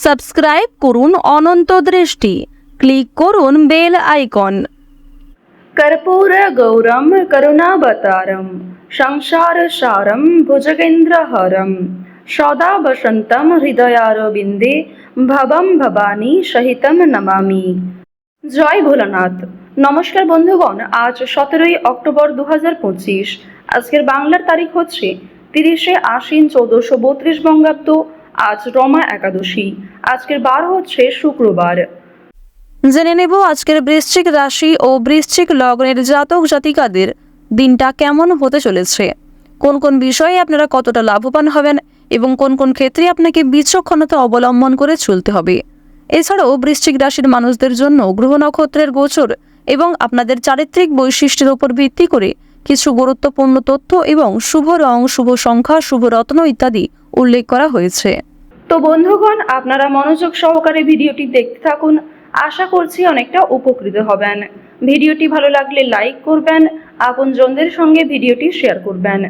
Subscribe করুন অনন্ত দৃষ্টি। Click করুন বেল আইকন। কর্পূর গৌরম করুণাবতারম, সংসার সারম ভুজগেন্দ্রহরম, সদা বসন্তম হৃদয়ারবিন্দে ভবম ভবানী সহিতম নমামি। জয় ভোলানাথ। নমস্কার বন্ধুগণ, আজ সতেরোই অক্টোবর দু হাজার পঁচিশ। আজকের বাংলার তারিখ হচ্ছে তিরিশে আশ্বিন চৌদ্দশো বত্রিশ বঙ্গাব্দ আজ রমা একাদশী। আজকের বার হচ্ছে শুক্রবার। জেনে নেব আজকের বৃশ্চিক রাশি ও বৃশ্চিক লগ্নের জাতক জাতিকাদের দিনটা কেমন হতে চলেছে। কোন কোন বিষয়ে আপনারা কতটা লাভবান হবেন এবং কোন কোন ক্ষেত্রে আপনাকে বিচক্ষণতা অবলম্বন করে চলতে হবে। এছাড়াও বৃশ্চিক রাশির মানুষদের জন্য গ্রহ নক্ষত্রের গোচর এবং আপনাদের চারিত্রিক বৈশিষ্ট্যের উপর ভিত্তি করে কিছু গুরুত্বপূর্ণ তথ্য এবং শুভ রং, শুভ সংখ্যা, শুভ রত্ন ইত্যাদি উল্লেখ করা হয়েছে। তো বন্ধুগণ, আপনারা মনোযোগ সহকারে ভিডিওটি দেখতে থাকুন। আশা করছি অনেকটা উপকৃত হবেন। ভিডিওটি ভালো লাগলে লাইক করবেন, আপনজনদের সঙ্গে ভিডিওটি শেয়ার করবেন।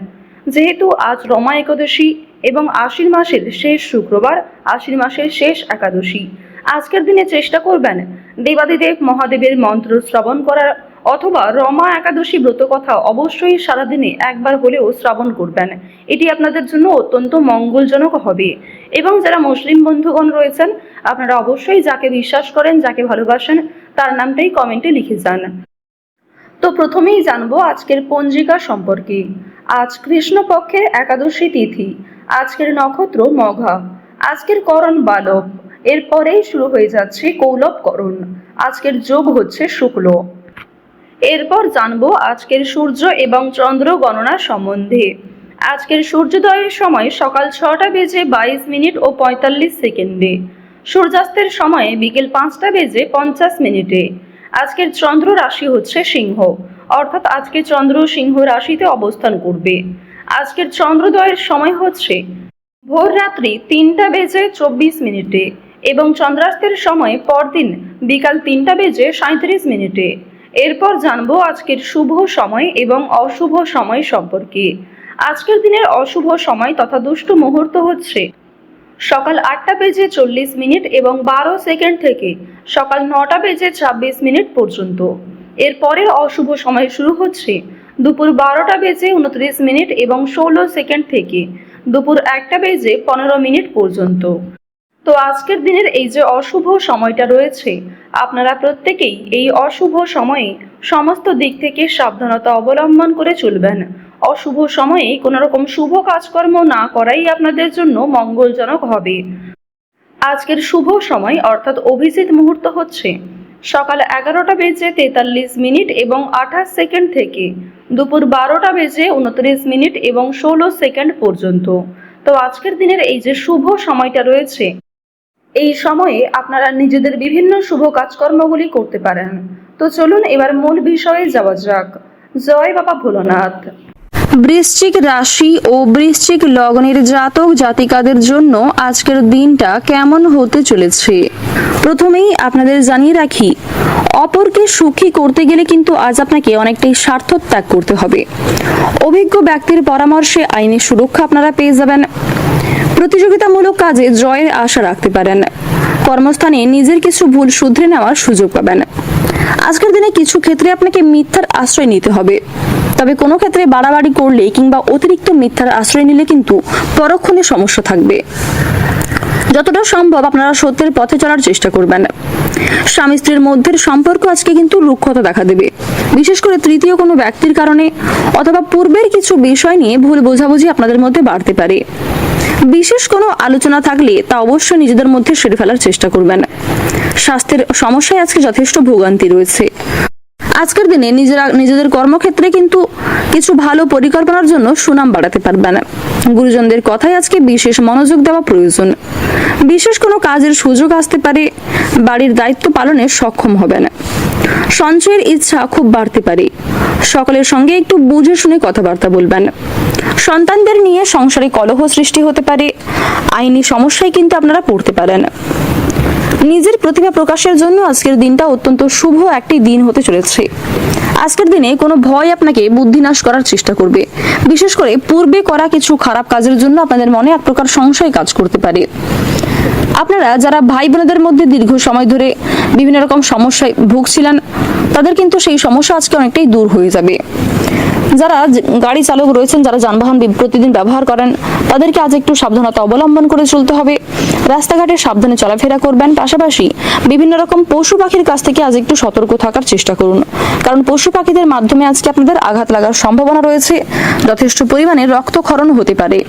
যেহেতু আজ রমা একাদশী এবং আশ্বিন মাসের শেষ শুক্রবার, আশ্বিন মাসের শেষ একাদশী। আজকের দিনে চেষ্টা করবেন দেবাদিদেব মহাদেবের মন্ত্র শ্রবণ করার, অথবা রমা একাদশী ব্রত কথা অবশ্যই সারাদিনে একবার হলেও শ্রবণ করবেন। এটি আপনাদের জন্য অত্যন্ত মঙ্গলজনক হবে। এবং যারা মুসলিম বন্ধুগণ রয়েছেন, আপনারা অবশ্যই যাকে বিশ্বাস করেন, যাকে ভালোবাসেন, তার নামটাই কমেন্টে লিখে যান। তো প্রথমেই জানব আজকের পঞ্জিকা সম্পর্কে। আজ কৃষ্ণপক্ষের একাদশী তিথি, আজকের নক্ষত্র মঘা। আজকের করণ বালব এরপরেই শুরু হয়ে যাচ্ছে কৌলব করণ। আজকের যোগ হচ্ছে শুক্ল। এরপর জানব আজকের সূর্য এবং চন্দ্র গণনা সম্বন্ধে। আজকের সূর্যোদয়ের সময় সকাল ছটা বেজে বাইশ মিনিট ও পঁয়তাল্লিশ সেকেন্ডে। সূর্যাস্তের সময় বিকেল পাঁচটা বেজে পঞ্চাশ মিনিটে। আজকের চন্দ্র রাশি হচ্ছে সিংহ। অর্থাৎ আজকে চন্দ্র সিংহ রাশিতে অবস্থান করবে। আজকের চন্দ্রোদয়ের সময় হচ্ছে ভোর রাত্রি তিনটা বেজে চব্বিশ মিনিটে এবং চন্দ্রাস্তের সময় পরদিন বিকাল তিনটা বেজে সাঁত্রিশ মিনিটে। এরপর জানব আজকের শুভ সময় এবং অশুভ সময় সম্পর্কে। আজকের দিনের অশুভ সময় তথা দুষ্টু মুহূর্ত হচ্ছে। সকাল আটটা বেজে চল্লিশ মিনিট এবং বারো সেকেন্ড থেকে সকাল নটা বেজে ছাব্বিশ মিনিট পর্যন্ত। এর পরের অশুভ সময় শুরু হচ্ছে দুপুর বারোটা বেজে উনত্রিশ মিনিট এবং ষোলো সেকেন্ড থেকে দুপুর একটা বেজে পনেরো মিনিট পর্যন্ত। তো আজকের দিনের এই যে অশুভ সময়টা রয়েছে, আপনারা প্রত্যেকেই এই অশুভ সময়ে সমস্ত দিক থেকে সাবধানতা অবলম্বন করে চলবেন। অশুভ সময়ে কোনো রকম শুভ কাজকর্ম না করাই আপনাদের জন্য মঙ্গলজনক হবে। আজকের শুভ সময় অর্থাৎ অভিজিৎ মুহূর্ত হচ্ছে। সকাল এগারোটা বেজে তেতাল্লিশ মিনিট এবং আঠাশ সেকেন্ড থেকে দুপুর বারোটা বেজে উনত্রিশ মিনিট এবং ষোলো সেকেন্ড পর্যন্ত। তো আজকের দিনের এই যে শুভ সময়টা রয়েছে, এই সময়ে আপনারা নিজেদের বিভিন্ন শুভ কাজকর্মগুলি করতে পারেন। তো চলুন এবার মূল বিষয়ে যাওয়া যাক। জয় বাবা ভোলানাথ। বৃশ্চিক রাশি ও বৃশ্চিক লগ্নের জাতক জাতিকাদের জন্য আজকের দিনটা কেমন হতে চলেছে? প্রথমেই আপনাদের জানিয়ে রাখি, অপরকে সুখী করতে গেলে কিন্তু আজ আপনাকে অনেকটাই স্বার্থ ত্যাগ করতে হবে। অভিজ্ঞ ব্যক্তির পরামর্শে আইনি সুরক্ষা আপনারা পেয়ে যাবেন। প্রতিযোগিতামূলক কাজে জয়ের আশা রাখতে পারেন। কর্মস্থানে নিজের কিছু ভুল শুধরে নেওয়ার সুযোগ পাবেন। আজকের দিনে কিছু ক্ষেত্রে আপনাকে মিথ্যার আশ্রয় নিতে হবে। তবে কোনো ক্ষেত্রে বাড়াবাড়ি করলে কিংবা অতিরিক্ত মিথ্যার আশ্রয় নিলে কিন্তু পরক্ষণে সমস্যা থাকবে। যতটা সম্ভব আপনারা সত্যের পথে চলার চেষ্টা করবেন। স্বামী স্ত্রীর মধ্যের সম্পর্ক আজকে কিন্তু রুক্ষতা দেখা দেবে। বিশেষ করে তৃতীয় কোনো ব্যক্তির কারণে অথবা পূর্বের কিছু বিষয় নিয়ে ভুল বোঝাবুঝি আপনাদের মধ্যে বাড়তে পারে। বিশেষ কোনো আলোচনা থাকলে তা অবশ্যই নিজেদের মধ্যে সেরে ফেলার চেষ্টা করবেন। স্বাস্থ্যের সমস্যায় আজকে যথেষ্ট ভোগান্তি রয়েছে। আজকের দিনে নিজেরা নিজেদের কর্মক্ষেত্রে কিন্তু কিছু ভালো পরিকল্পনার জন্য সুনাম বাড়াতে পারবে না। গুরুজনদের কথায় আজকে বিশেষ মনোযোগ দেওয়া প্রয়োজন। বিশেষ কোনো কাজের সুযোগ আসতে পারে, বাড়ির দায়িত্ব পালনে সক্ষম হবে না। সঞ্চয়ের ইচ্ছা খুব বাড়তে পারে। সকলের সঙ্গে একটু বুঝে শুনে কথাবার্তা বলবেন। সন্তানদের নিয়ে সংসারে কলহ সৃষ্টি হতে পারে। আইনি সমস্যায় কিন্তু আপনারা পড়তে পারেন। নিজের প্রতিভা প্রকাশের জন্য আজকের দিনটা অত্যন্ত শুভ একটি দিন হতে চলেছে। আজকের দিনে কোনো ভয় আপনাকে বুদ্ধিনাশ করার চেষ্টা করবে। বিশেষ করে পূর্বে করা কিছু খারাপ কাজের জন্য আপনাদের মনে এক প্রকার সংশয় কাজ করতে পারে। আপনারা যারা ভাই বোনেদের মধ্যে দীর্ঘ সময় ধরে বিভিন্ন রকম সমস্যায় ভুগছিলেন, তাদের কিন্তু সেই সমস্যা আজকে অনেকটাই দূর হয়ে যাবে। যারা গাড়ি চালক রয়েছেন, যারা যানবাহন প্রতিদিন ব্যবহার করেন, তাদেরকে আজ একটু সাবধানতা অবলম্বন করে চলতে হবে। রাস্তাঘাটে সাবধানে চলাফেরা করবেন। পাশাপাশি বিভিন্ন রকম পশু পাখির কাছ থেকে আজ একটু সতর্ক থাকার চেষ্টা করুন। কারণ পশু পাখিদের মাধ্যমে আজকে আপনাদের আঘাত লাগার সম্ভাবনা রয়েছে। যথেষ্ট পরিমাণে রক্তক্ষরণ হতে পারে।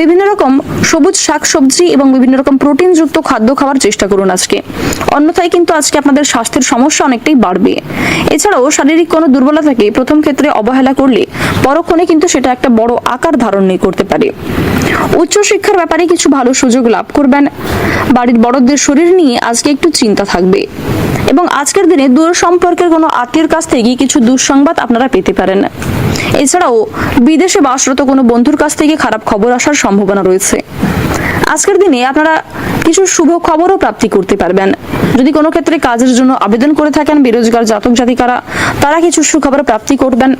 বিভিন্ন রকম সবুজ শাকসবজি এবং বিভিন্ন রকম প্রোটিনযুক্ত খাদ্য খাওয়ার চেষ্টা করুন আজকে। অন্যথায় কিন্তু আজকে আপনাদের স্বাস্থ্যের সমস্যা অনেকটাই বাড়বে। এছাড়াও শারীরিক কোনো দুর্বলতাকে প্রথম ক্ষেত্রে অবহেলা করলে পরক্ষণে কিন্তু সেটা একটা বড় আকার ধারণ করতে পারে। উচ্চশিক্ষার ব্যাপারে কিছু ভালো সুযোগ লাভ করবেন। বাড়ির বড়দের শরীর নিয়ে আজকে একটু চিন্তা থাকবে। এবং আজকের দিনে দূর সম্পর্কের কোনো আত্মীয়ের কাছ থেকে কিছু দুঃসংবাদ আপনারা পেতে পারেন। এছাড়াও বিদেশে বাসরত কোনো বন্ধুর কাছ থেকে খারাপ খবর আসার সম্ভাবনা রয়েছে। আজকের দিনে আপনারা কিছু শুভ খবরও প্রাপ্তি করতে পারবেন। যদি কোনো ক্ষেত্রে কাজের জন্য আবেদন করে থাকেন বেরোজগার, জাতক জাতিকারা, তারা কিছু সুখবর প্রাপ্তি করবেন।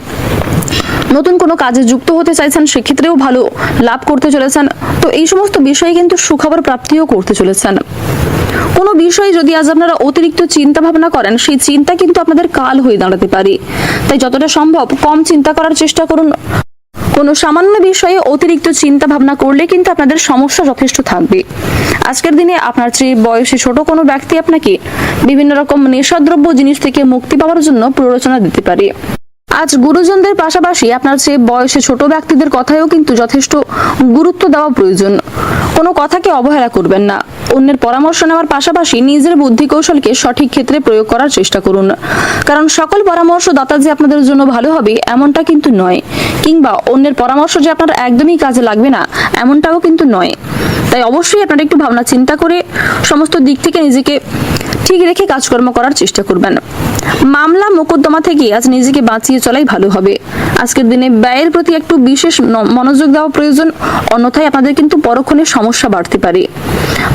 নতুন কোনো কাজে যুক্ত হতে চাইছেন, সেক্ষেত্রেও ভালো লাভ করতে চলেছেন। তো এই সমস্ত বিষয়ে কিন্তু সুখবর প্রাপ্তিও করতে চলেছেন। কোনো বিষয়ে যদি আজ আপনারা অতিরিক্ত চিন্তা ভাবনা করেন, সেই চিন্তা কিন্তু আপনাদের কাল হয়ে দাঁড়াতে পারে। তাই যতটা সম্ভব কম চিন্তা করার চেষ্টা করুন। কোনো সামান্য বিষয়ে অতিরিক্ত চিন্তা ভাবনা করলে কিন্তু আপনাদের সমস্যা যথেষ্ট থাকবে। আজকের দিনে আপনার চেয়ে বয়সে ছোট কোনো ব্যক্তি আপনাকে বিভিন্ন রকম নেশাদ্রব্য জিনিস থেকে মুক্তি পাওয়ার জন্য প্ররোচনা দিতে পারে। আজ গুরুজনদের পাশাপাশি আপনার চেয়ে বয়সে ছোট ব্যক্তিদের কথায়ও কিন্তু যথেষ্ট গুরুত্ব দেওয়া প্রয়োজন। কোনো কথাকে অবহেলা করবেন না। অন্যের পরামর্শ নেওয়ার পাশাপাশি নিজের বুদ্ধি কৌশলকে সঠিক ক্ষেত্রে প্রয়োগ করার চেষ্টা করুন। কারণ সকল পরামর্শদাতা যে আপনাদের জন্য ভালো হবে, এমনটা কিন্তু নয়। কিংবা অন্যের পরামর্শ যে আপনার একদমই কাজে লাগবে না, এমনটাও কিন্তু নয়। তাই অবশ্যই আপনারা একটু ভাবনা চিন্তা করে সমস্ত দিক থেকে নিজেকে ঠিক রেখে কাজকর্ম করার চেষ্টা করবেন। মামলা মোকদ্দমা থেকে আজ নিজেকে বাঁচিয়ে চলাই ভালো হবে। আজকের দিনে ব্যয়ের প্রতি একটু বিশেষ মনোযোগ দেওয়া প্রয়োজন, অন্যথায় আপনাদের কিন্তু পরক্ষণে সমস্যা বাড়তে পারে।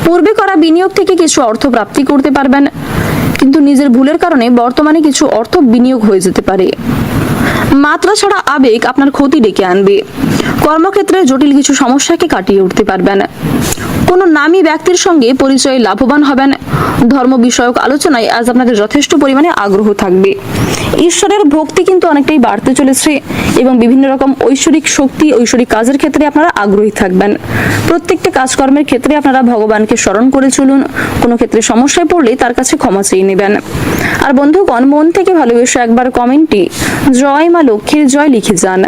পূর্বে করা বিনিয়োগ থেকে কিছু অর্থ প্রাপ্তি করতে পারবেন, কিন্তু নিজের ভুলের কারণে বর্তমানে কিছু অর্থ বিনিয়োগ হয়ে যেতে পারে। মাত্রা ছাড়া আবেগ আপনার ক্ষতি ডেকে আনবে। কর্মক্ষেত্রে জটিল কিছু সমস্যাকে কাটিয়ে উঠতে পারবেন। কোনো নামী ব্যক্তির সঙ্গে পরিচয়ে লাভবান হবেন। ধর্ম বিষয়ক আলোচনায় আজ আপনাদের যথেষ্ট পরিমাণে আগ্রহ থাকবে। ঈশ্বরের ভক্তি কিন্তু অনেকটাই বাড়তে চলেছে এবং বিভিন্ন রকম ঐশ্বরিক শক্তি, ঐশ্বরিক কাজের ক্ষেত্রে আপনারা আগ্রহী থাকবেন। প্রত্যেকটা কাজকর্মের ক্ষেত্রে আপনারা ভগবানকে স্মরণ করে চলুন। কোনো ক্ষেত্রে সমস্যায় পড়লে তার কাছে ক্ষমা চেয়ে নেবেন। আর বন্ধুগণ, মন থেকে ভালোবেসে একবার কমেন্টে জয় মা লক্ষ্মীর জয় লিখে যান।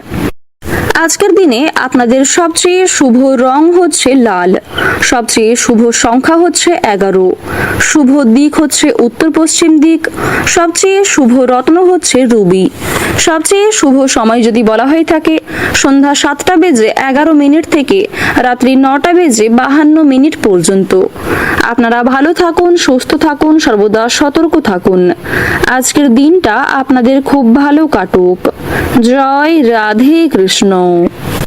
আজকের দিনে আপনাদের সবচেয়ে শুভ রং হচ্ছে লাল। সবচেয়ে শুভ সংখ্যা হচ্ছে এগারো। শুভ দিক হচ্ছে উত্তর পশ্চিম দিক। সবচেয়ে শুভ রত্ন হচ্ছে রুবি। সবচেয়ে শুভ সময় যদি বলা হয়ে থাকে, সন্ধ্যা সাতটা বেজে এগারো মিনিট থেকে রাত্রি নটা বেজে বাহান্ন মিনিট পর্যন্ত। আপনারা ভালো থাকুন, সুস্থ থাকুন, সর্বদা সতর্ক থাকুন। আজকের দিনটা আপনাদের খুব ভালো কাটুক। জয় রাধে কৃষ্ণ। know